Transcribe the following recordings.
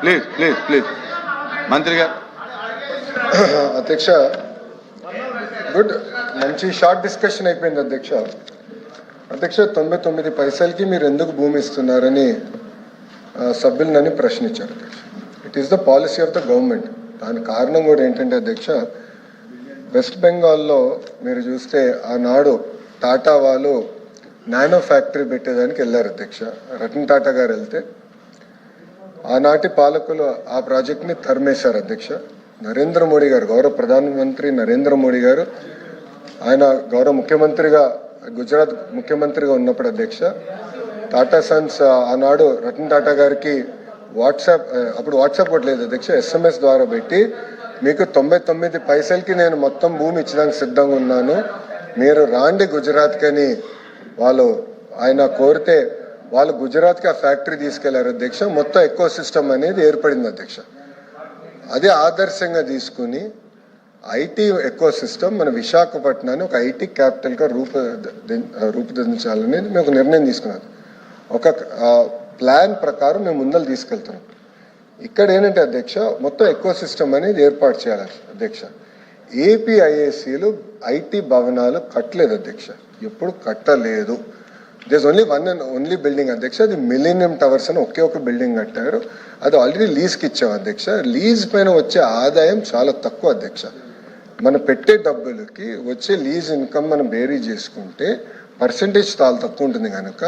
Please please please మంత్రి గారు అధ్యక్ష గుడ్ మంచి షార్ట్ డిస్కషన్ అయిపోయింది అధ్యక్ష. అధ్యక్ష తొంభై తొమ్మిది పైసలకి మీరు ఎందుకు భూమి ఇస్తున్నారని సభ్యులనని ప్రశ్నించారు అధ్యక్ష. It is the policy of the government దాని కారణం కూడా ఏంటంటే అధ్యక్ష వెస్ట్ బెంగాల్లో మీరు చూస్తే ఆనాడు టాటా వాళ్ళు నానో ఫ్యాక్టరీ పెట్టేదానికి వెళ్ళారు అధ్యక్ష. రతన్ టాటా గారు వెళ్తే ఆనాటి పాలకులు ఆ ప్రాజెక్ట్ని తరిమేశారు అధ్యక్ష. నరేంద్ర మోడీ గారు గౌరవ ప్రధానమంత్రి నరేంద్ర మోడీ గారు ఆయన గౌరవ ముఖ్యమంత్రిగా గుజరాత్ ముఖ్యమంత్రిగా ఉన్నప్పుడు అధ్యక్ష. టాటా సన్స్ ఆనాడు రతన్ టాటా గారికి వాట్సాప్ అప్పుడు వాట్సాప్ కూడా లేదు అధ్యక్ష ఎస్ఎంఎస్ ద్వారా పెట్టి మీకు తొంభై తొమ్మిది పైసలకి నేను మొత్తం భూమి ఇచ్చడానికి సిద్ధంగా ఉన్నాను. మీరు రాండి గుజరాత్కి అని వాళ్ళు ఆయన కోరితే వాళ్ళు గుజరాత్కి ఆ ఫ్యాక్టరీ తీసుకెళ్ళారు. అధ్యక్ష మొత్తం ఎక్కువ సిస్టమ్ అనేది ఏర్పడింది అధ్యక్ష. అదే ఆదర్శంగా తీసుకుని ఐటీ ఎక్కువ సిస్టమ్ మన విశాఖపట్నాన్ని ఒక ఐటీ క్యాపిటల్గా రూప రూపుదిద్దించాలనేది మేము ఒక నిర్ణయం తీసుకున్నాం. ఒక ప్లాన్ ప్రకారం మేము ముందలు తీసుకెళ్తున్నాం. ఇక్కడ ఏంటంటే అధ్యక్ష మొత్తం ఎక్కువ సిస్టమ్ అనేది ఏర్పాటు చేయాలి అధ్యక్ష. ఏపీఐఏసీలు ఐటీ భవనాలు కట్టలేదు అధ్యక్ష. ఎప్పుడు కట్టలేదు. This only one and only building అధ్యక్ష అది మిలీనియం టవర్స్ అని ఒకే ఒక బిల్డింగ్ కట్టారు. అది ఆల్రెడీ లీజ్కి ఇచ్చాం అధ్యక్ష లీజ్ పైన వచ్చే ఆదాయం చాలా తక్కువ అధ్యక్ష మనం పెట్టే డబ్బులకి వచ్చే లీజ్ ఇన్కమ్ మనం బేరీ చేసుకుంటే పర్సంటేజ్ చాలా తక్కువ ఉంటుంది కనుక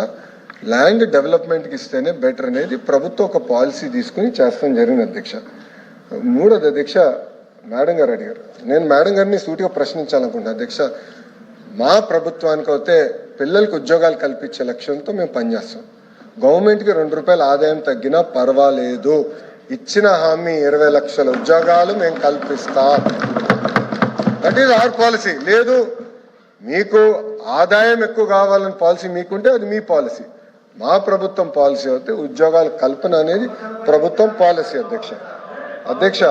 ల్యాండ్ డెవలప్మెంట్కి ఇస్తేనే బెటర్ అనేది ప్రభుత్వం ఒక పాలసీ తీసుకుని చేస్తాం జరిగింది అధ్యక్ష మూడోది అధ్యక్ష మేడం గారు అడిగారు. నేను మేడం గారిని సూటిగా ప్రశ్నించాలనుకుంటున్నాను అధ్యక్ష మా ప్రభుత్వానికి అయితే పిల్లలకు ఉద్యోగాలు కల్పించే లక్ష్యంతో మేము పనిచేస్తాం గవర్నమెంట్కి రెండు రూపాయల ఆదాయం తగ్గినా పర్వాలేదు. ఇచ్చిన హామీ ఇరవై లక్షల ఉద్యోగాలు మేము కల్పిస్తాం. దట్ ఈజ్ అవర్ పాలసీ లేదు మీకు ఆదాయం ఎక్కువ కావాలని పాలసీ మీకుంటే అది మీ పాలసీ. మా ప్రభుత్వం పాలసీ అయితే ఉద్యోగాల కల్పన అనేది ప్రభుత్వం పాలసీ అధ్యక్ష. అధ్యక్ష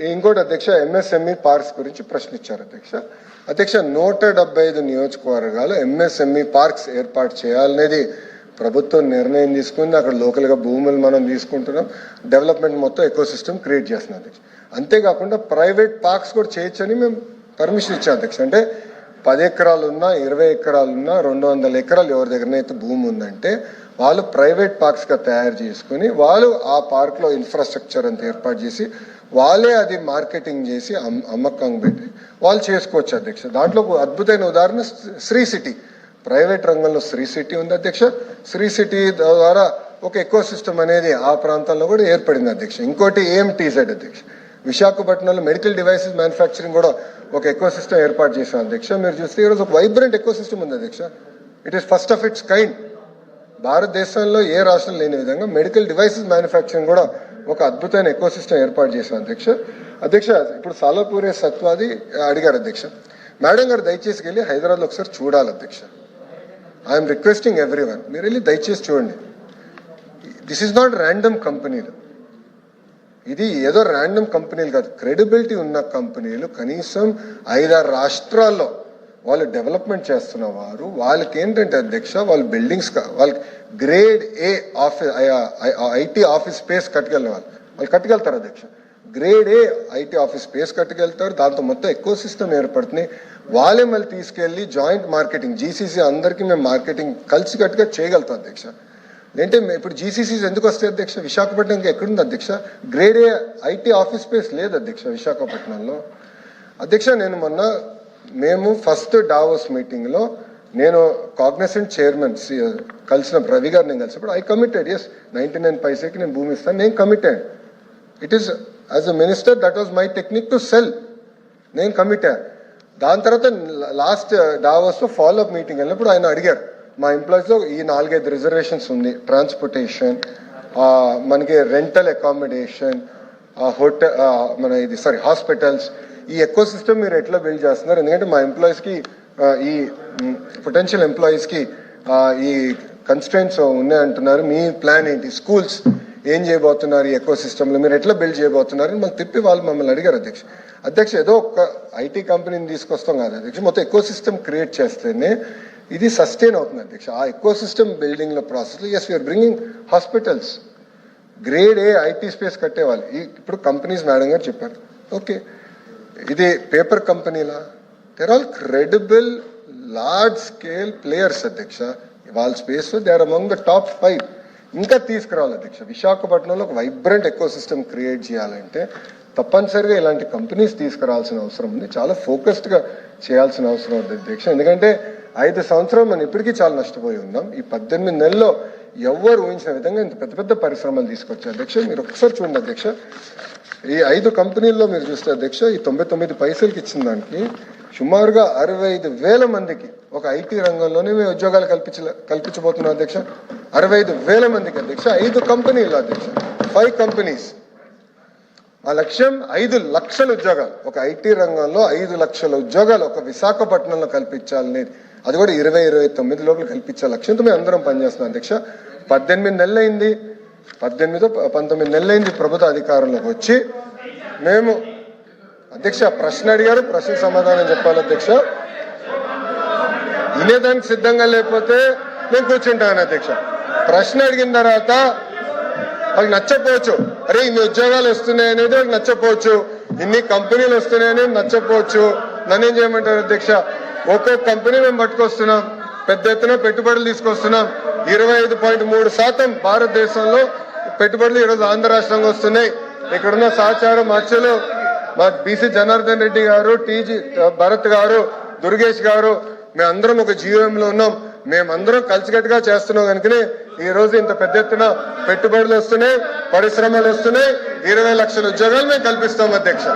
ఇంకోటి అధ్యక్ష ఎంఎస్ఎంఈ పార్క్స్ గురించి ప్రశ్నించారు అధ్యక్ష. అధ్యక్ష నూట డెబ్బై ఐదు నియోజకవర్గాలు ఎంఎస్ఎంఈ పార్క్స్ ఏర్పాటు చేయాలనేది ప్రభుత్వం నిర్ణయం తీసుకుంది. అక్కడ లోకల్గా భూములు మనం తీసుకుంటున్నాం. డెవలప్మెంట్ మొత్తం ఎకో సిస్టమ్ క్రియేట్ చేస్తున్నాం అధ్యక్ష. అంతేకాకుండా ప్రైవేట్ పార్క్స్ కూడా చేయొచ్చని మేము పర్మిషన్ ఇచ్చాం అధ్యక్ష. అంటే పది ఎకరాలు ఉన్నా ఇరవై ఎకరాలు ఉన్నా రెండు వందల ఎకరాలు ఎవరి దగ్గరనైతే భూమి ఉందంటే వాళ్ళు ప్రైవేట్ పార్క్స్గా తయారు చేసుకుని వాళ్ళు ఆ పార్క్లో ఇన్ఫ్రాస్ట్రక్చర్ అంతా ఏర్పాటు చేసి వాళ్ళే అది మార్కెటింగ్ చేసి అమ్- అమ్మకం పెట్టి వాళ్ళు చేసుకోవచ్చు అధ్యక్ష. దాంట్లో అద్భుతమైన ఉదాహరణ శ్రీ సిటీ. ప్రైవేట్ రంగంలో శ్రీ సిటీ ఉంది అధ్యక్ష. శ్రీ సిటీ ద్వారా ఒక ఎకో సిస్టమ్ అనేది ఆ ప్రాంతంలో కూడా ఏర్పడింది అధ్యక్ష. ఇంకోటి ఏఎంటీజెడ్ అధ్యక్ష. విశాఖపట్నంలో మెడికల్ డివైసెస్ మ్యానుఫ్యాక్చరింగ్ కూడా ఒక ఎకో సిస్టమ్ ఏర్పాటు చేశాం అధ్యక్ష. మీరు చూస్తే ఈరోజు ఒక వైబ్రెంట్ ఎకో సిస్టమ్ ఉంది అధ్యక్ష. It is first of its kind భారతదేశంలో ఏ రాష్ట్రం లేని విధంగా మెడికల్ డివైసెస్ మ్యానుఫ్యాక్చరింగ్ కూడా ఒక అద్భుతమైన ఎకో సిస్టమ్ ఏర్పాటు చేశాం అధ్యక్ష. అధ్యక్ష ఇప్పుడు సాలపూరే సత్వాది అడిగారు అధ్యక్ష. మేడం గారు దయచేసి వెళ్ళి హైదరాబాద్లో ఒకసారి చూడాలి అధ్యక్ష. ఐఎమ్ రిక్వెస్టింగ్ ఎవ్రీ వన్ మీరు వెళ్ళి దయచేసి చూడండి. దిస్ ఈస్ నాట్ ర్యాండమ్ కంపెనీలు ఇది ఏదో ర్యాండమ్ కంపెనీలు కాదు. క్రెడిబిలిటీ ఉన్న కంపెనీలు కనీసం ఐదారు రాష్ట్రాల్లో వాళ్ళు డెవలప్మెంట్ చేస్తున్న వారు వాళ్ళకి ఏంటంటే అధ్యక్ష వాళ్ళ బిల్డింగ్స్ వాళ్ళకి grade A office IT office space కట్టుకెళ్ళిన వాళ్ళు వాళ్ళు కట్టుకెళ్తారు అధ్యక్ష grade A IT office space కట్టుకెళ్తారు దాంతో మొత్తం ఎక్కువ సిస్టమ్ ఏర్పడుతుంది వాళ్ళే మళ్ళీ తీసుకెళ్ళి జాయింట్ మార్కెటింగ్ జీసీసీ అందరికీ మేము మార్కెటింగ్ కలిసి కట్టుగా చేయగలుగుతాం అధ్యక్ష అంటే ఇప్పుడు జీసీసీస్ ఎందుకు వస్తాయి అధ్యక్ష విశాఖపట్నంకి ఎక్కడుంది అధ్యక్ష grade A IT office space లేదు అధ్యక్ష విశాఖపట్నంలో అధ్యక్ష నేను మొన్న మేము ఫస్ట్ డావోస్ మీటింగ్లో నేను కాగ్నసెంట్ చైర్మన్ కలిసిన రవి గారు నేను కలిసినప్పుడు I committed as ninety nine పైసేకి నేను భూమి ఇస్తాను నేను committed it is as a minister that was my technique to sell నేను కమిటెడ్ దాని తర్వాత లాస్ట్ డావోస్లో ఫాలో అప్ మీటింగ్ వెళ్ళినప్పుడు ఆయన అడిగారు మా ఎంప్లాయీస్లో ఈ నాలుగైదు రిజర్వేషన్స్ ఉంది. ట్రాన్స్పోర్టేషన్ మనకి రెంటల్ అకామిడేషన్ హోటల్ మన ఇది సారీ హాస్పిటల్స్ ఈ ఎకో సిస్టమ్ మీరు ఎట్లా బిల్డ్ చేస్తున్నారు? ఎందుకంటే మా ఎంప్లాయీస్కి ఈ పొటెన్షియల్ ఎంప్లాయీస్కి ఈ కన్స్టెంట్స్ ఉన్నాయంటున్నారు. మీ ప్లాన్ ఏంటి? స్కూల్స్ ఏం చేయబోతున్నారు ఈ ఎకో సిస్టంలో మీరు ఎట్లా బిల్డ్ చేయబోతున్నారు? అని మాకు తిప్పి వాళ్ళు మమ్మల్ని అడిగారు అధ్యక్ష. అధ్యక్ష ఏదో ఒక ఐటీ కంపెనీని తీసుకొస్తాం కాదు అధ్యక్ష. మొత్తం ఎకో సిస్టమ్ క్రియేట్ చేస్తేనే ఇది సస్టైన్ అవుతుంది అధ్యక్ష. ఆ ఎకో సిస్టమ్ బిల్డింగ్ల ప్రాసెస్లో yes we are bringing hospitals grade A IT space కట్టేవాళ్ళు. ఈ ఇప్పుడు కంపెనీస్ మేడం గారు చెప్పారు. ఓకే ఇది paper కంపెనీలా there all credible large scale players అధ్యక్ష. వాళ్ళ space they are among the top five ఇంకా తీసుకురావాలి అధ్యక్ష. విశాఖపట్నంలో ఒక వైబ్రెంట్ ఎకో సిస్టమ్ క్రియేట్ చేయాలంటే తప్పనిసరిగా ఇలాంటి కంపెనీస్ తీసుకురావాల్సిన అవసరం ఉంది. చాలా ఫోకస్డ్గా చేయాల్సిన అవసరం ఉంది అధ్యక్ష. ఎందుకంటే ఐదు సంవత్సరాలు మనం ఇప్పటికీ చాలా నష్టపోయి ఉన్నాం. ఈ పద్దెనిమిది నెలల్లో ఎవ్వరు ఊహించిన విధంగా ఇంత పెద్ద పెద్ద పరిశ్రమలు తీసుకొచ్చారు అధ్యక్ష? మీరు ఒకసారి చూడండి అధ్యక్ష. ఈ ఐదు కంపెనీల్లో మీరు చూస్తే అధ్యక్ష ఈ తొంభై తొమ్మిది పైసలకి ఇచ్చిన దానికి సుమారుగా అరవై ఐదు వేల మందికి ఒక ఐటీ రంగంలోనే మేము ఉద్యోగాలు కల్పించ కల్పించబోతున్నాం అధ్యక్ష. అరవై ఐదు వేల మందికి అధ్యక్ష ఐదు కంపెనీలు అధ్యక్ష. ఫైవ్ కంపెనీస్ ఆ లక్ష్యం ఐదు లక్షల ఉద్యోగాలు. ఒక ఐటీ రంగంలో ఐదు లక్షల ఉద్యోగాలు ఒక విశాఖపట్నంలో కల్పించాలని. అది కూడా ఇరవై ఇరవై తొమ్మిది లోపల కల్పించే లక్ష్యంతో మేము అందరం పనిచేస్తున్నాం అధ్యక్ష. పద్దెనిమిది నెలలైంది. పద్దెనిమిది పంతొమ్మిది నెలలైంది ప్రభుత్వ అధికారంలోకి వచ్చి మేము అధ్యక్ష ప్రశ్న అడిగారు ప్రశ్న సమాధానం చెప్పాలి అధ్యక్ష. వినేదానికి సిద్ధంగా లేకపోతే నేను కూర్చుంటాను అధ్యక్ష. ప్రశ్న అడిగిన తర్వాత వాళ్ళకి నచ్చకపోవచ్చు. అరే ఇన్ని ఉద్యోగాలు వస్తున్నాయి అనేది వాళ్ళకి నచ్చకపోవచ్చు. ఇన్ని కంపెనీలు వస్తున్నాయి అనేది నచ్చకపోవచ్చు. నన్ను ఏం చేయమంటారు అధ్యక్ష? ఒక్కొక్క కంపెనీ మేము పట్టుకొస్తున్నాం. పెద్ద ఎత్తున పెట్టుబడులు తీసుకొస్తున్నాం. ఇరవై ఐదు పాయింట్ మూడు శాతం భారతదేశంలో పెట్టుబడులు ఈరోజు ఆంధ్ర రాష్ట్రంగా వస్తున్నాయి. ఇక్కడున్న సహచారం మధ్యలో మా బీసీ జనార్దన్ రెడ్డి గారు టీజీ భరత్ గారు దుర్గేష్ గారు మేమందరం ఒక జీవంలో ఉన్నాం. మేమందరం కలిసికట్టుగా చేస్తున్నాం కనుకనే ఈ రోజు ఇంత పెద్ద ఎత్తున పెట్టుబడులు వస్తున్నాయి పరిశ్రమలు వస్తున్నాయి. ఇరవై లక్షల ఉద్యోగాలు మేము కల్పిస్తాం అధ్యక్ష.